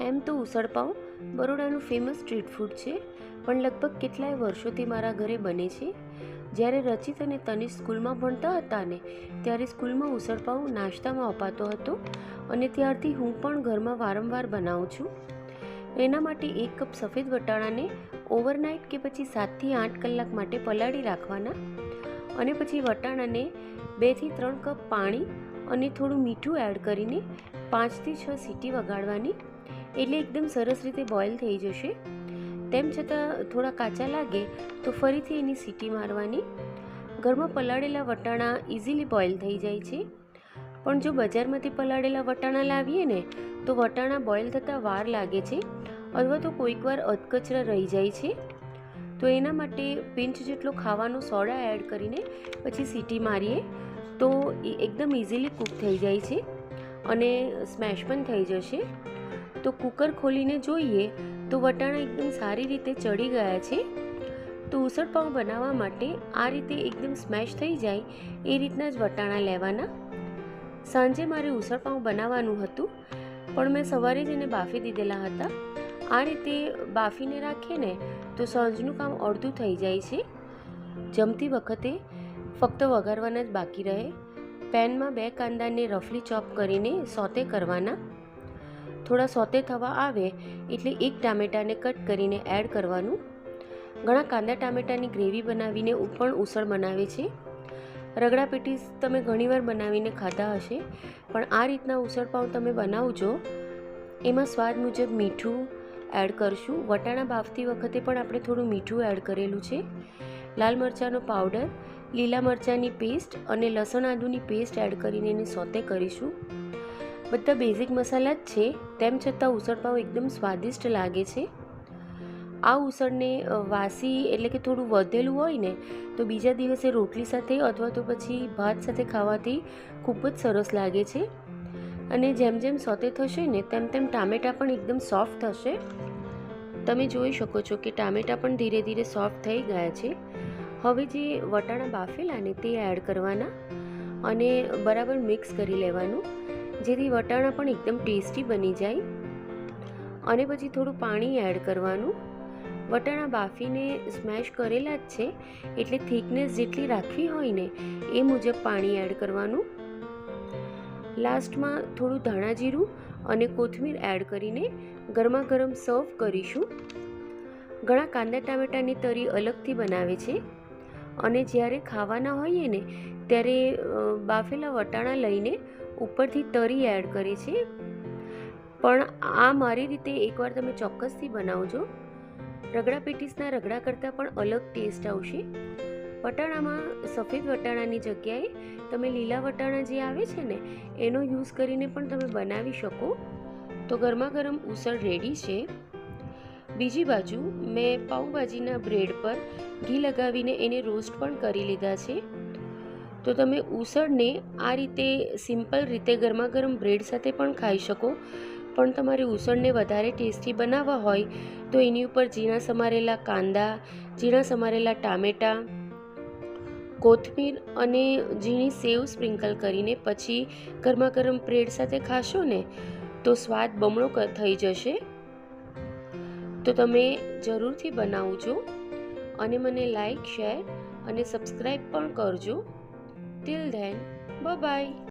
એમ તો ઉસળપાઉં બરોડાનું ફેમસ સ્ટ્રીટ ફૂડ છે. પણ લગભગ કેટલાય વર્ષોથી મારા ઘરે બને છે. જ્યારે રચિત અને તનિષ સ્કૂલમાં ભણતા હતા ને, ત્યારે સ્કૂલમાં ઉસળપાઉં નાસ્તામાં અપાતો હતો અને ત્યારથી હું પણ ઘરમાં વારંવાર બનાવું છું. એના માટે એક કપ સફેદ વટાણાને ઓવરનાઇટ કે પછી સાતથી આઠ કલાક માટે પલાળી રાખવાના અને પછી વટાણાને બેથી ત્રણ કપ પાણી અને થોડું મીઠું એડ કરીને પાંચથી છ સીટી વગાડવાની. એટલે એકદમ સરસ રીતે બોઇલ થઈ જશે. તેમ છતાં થોડા કાચા લાગે તો ફરીથી એની સીટી મારવાની. ઘરમાં પલાળેલા વટાણા ઇઝીલી બોઇલ થઈ જાય છે. પણ જો બજારમાંથી પલાળેલા વટાણા લાવીએ ને, તો વટાણા બોઇલ થતાં વાર લાગે છે અથવા તો કોઈકવાર અધકચરા રહી જાય છે. તો એના માટે પિંચ જેટલો ખાવાનો સોડા એડ કરીને પછી સીટી મારીએ તો એ એકદમ ઇઝીલી કૂક થઈ જાય છે. અને સ્મેશ પણ થઈ જશે. તો કુકર ખોલીને જોઈએ તો વટાણા એકદમ સારી રીતે ચડી ગયા છે. તો ઉસળપાઉં બનાવવા માટે આ રીતે એકદમ સ્મેશ થઈ જાય એ રીતના જ વટાણા લેવાના. સાંજે મારે ઉસળપાઉં બનાવવાનું હતું, પણ મેં સવારે જ એને બાફી દીધેલા હતા. આ રીતે બાફીને રાખીએ ને તો સાંજનું કામ અડધું થઈ જાય છે. જમતી વખતે ફક્ત વઘારવાના જ બાકી રહે. પેનમાં બે કાંદાને રફલી ચોપ કરીને સોતે કરવાના. થોડા સોતે થવા આવે એટલે એક ટામેટાને કટ કરીને એડ કરવાનું. ઘણા કાંદા ટામેટાની ગ્રેવી બનાવીને પણ ઉસળ બનાવે છે. રગડા પેટીસ તમે ઘણીવાર બનાવીને ખાધા હશે, પણ આ રીતના ઉસળપાઉં તમે બનાવજો. એમાં સ્વાદ મુજબ મીઠું એડ કરશું. વટાણા બાફતી વખતે પણ આપણે થોડું મીઠું એડ કરેલું છે. લાલ મરચાંનો પાવડર લીલા મરચાંની પેસ્ટ અને લસણ આદુની પેસ્ટ એડ કરીને એને સોતે કરીશું. બધા બેઝિક મસાલા જ છે, તેમ છતાં ઉસળપાવ એકદમ સ્વાદિષ્ટ લાગે છે. આ ઉસળને વાસી એટલે કે થોડું વધેલું હોય ને, તો બીજા દિવસે રોટલી સાથે અથવા તો પછી ભાત સાથે ખાવાથી ખૂબ જ સરસ લાગે છે. અને જેમ જેમ સોતે થશે ને, તેમ તેમ ટામેટાં પણ એકદમ સોફ્ટ થશે. તમે જોઈ શકો છો કે ટામેટાં પણ ધીરે ધીરે સોફ્ટ થઈ ગયા છે. હવે જે વટાણા બાફેલા ને તે એડ કરવાના અને બરાબર મિક્સ કરી લેવાનું. જેથી વટાણા પણ એકદમ ટેસ્ટી બની જાય. અને પછી થોડું પાણી એડ કરવાનું. વટાણા બાફીને સ્મેશ કરેલા જ છે, એટલે થિકનેસ જેટલી રાખવી હોય ને એ મુજબ પાણી એડ કરવાનું. લાસ્ટમાં થોડું ધાણા જીરું અને કોથમીર એડ કરીને ગરમા ગરમ સર્વ કરીશું. ઘણા કાંદા ટામેટાની તરી અલગથી બનાવે છે. અને જ્યારે ખાવાના હોઈએ ને, ત્યારે બાફેલા વટાણા લઈને ઉપરથી તરી એડ કરે છે. પણ આ મારી રીતે એકવાર તમે ચોક્કસથી બનાવજો. રગડા પેટીસના રગડા કરતાં પણ અલગ ટેસ્ટ આવશે. વટાણામાં સફેદ વટાણાની જગ્યાએ તમે લીલા વટાણા જે આવે છે ને, એનો યુઝ કરીને પણ તમે બનાવી શકો. તો ગરમા ગરમ ઉસળ રેડી છે. બીજી બાજુ મેં પાઉંભાજીના બ્રેડ પર ઘી લગાવીને એને રોસ્ટ પણ કરી લીધા છે. તો તમે ઉસળને આ રીતે સિમ્પલ રીતે ગરમા ગરમ બ્રેડ સાથે પણ ખાઈ શકો. પણ તમારે ઉસળને વધારે ટેસ્ટી બનાવવા હોય તો એની ઉપર ઝીણા સમારેલા કાંદા, ઝીણા સમારેલા ટામેટાં, કોથમીર અને ઝીણી સેવ સ્પ્રિંકલ કરીને પછી ગરમા ગરમ બ્રેડ સાથે ખાશો ને તો સ્વાદ બમણો થઈ જશે. તો તમે જરૂરથી બનાવજો અને મને લાઈક શેર અને સબસ્ક્રાઈબ પણ કરજો. Till then by